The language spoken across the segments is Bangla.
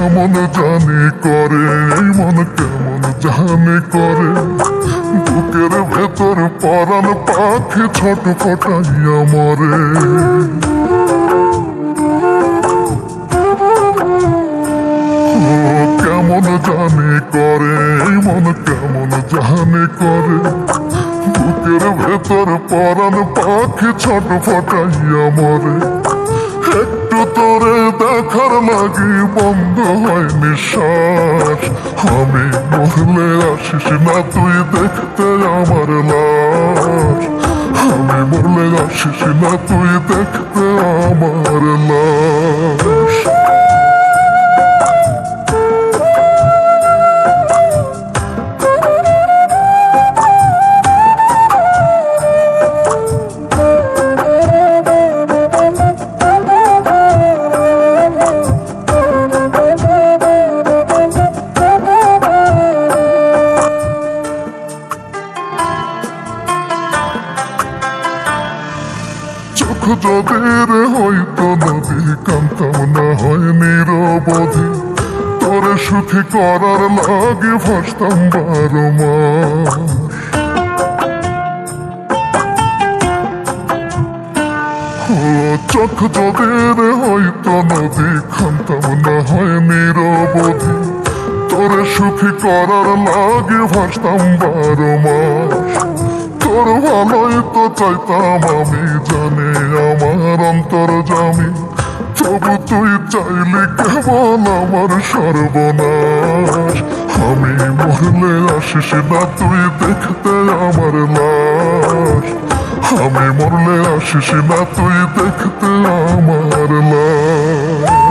কেমন জানি করে মন কেমন জানি করে। বুকের ভেতর পরান পাখি ছোট ফটাইয়া মরে। কেমন জানি করে মন কেমন জানি করে। বুকের ভেতর পরান পাখি ছোট ফটাইয়া মরে। একটু তোরে দেখার লাগি বন্ধ হয় নিঃশ্বাস। আমি মরলে আসিস না, তুই দেখতে আমার লাশ। আমি মরলে আসিস না, তুই দেখতে আমার লাশ। যদের হয়তো নদী, কান্তাম না হয় নিরবধি। তোরে সুখী করার লাগে ফাঁসতাম বারো মাস। চোখ যদের হয়তো নদী, কান্তাম না হয় নিরবধি। তোরে সুখী করার লাগে ভাসতাম বারো মাস। তোর ভালোই তো চাইতাম আমি জানি আমার অন্তর জামি। তবু তুই চাইলে কেবল আমার সর্বনাশ। আমি মরলে আসিস না, তুই দেখতে আমার লাশ। আমি মরলে আসিস না, তুই দেখতে আমার লাশ।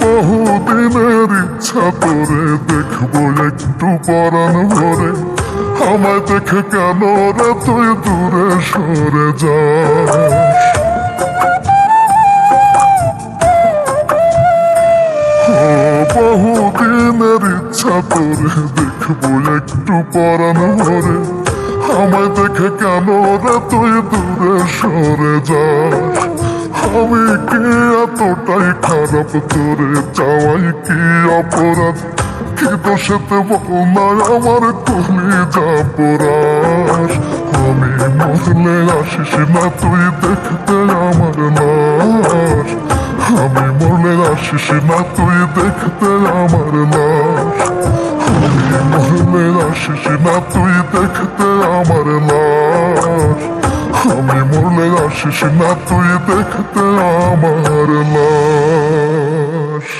বহুদিনের ইচ্ছা তোরে দেখব একটু পরান ভরে। আমায় দেখে কেন রে তুই দূরে সরে ও বহুদিনের ইচ্ছা তোরে দেখব একটু পরান ভরে। আমায় দেখে কেন রে তুই দূরে সরে যাস? আমি কি এতটাই খারাপ? তোরে চাওয়াই কি অপরাধ? কি দোষেতে বল না আমার কলি যাপরাস আমি মরলে আসিস না, তুই দেখতে আমার লাশ আমি মরলে আসিস না, তুই দেখতে আমার লাশ আমি মরলে আসিস না, তুই দেখতে আমার লাশ আমি মরলে আসিস না তুই দেখতে আমার লাশ।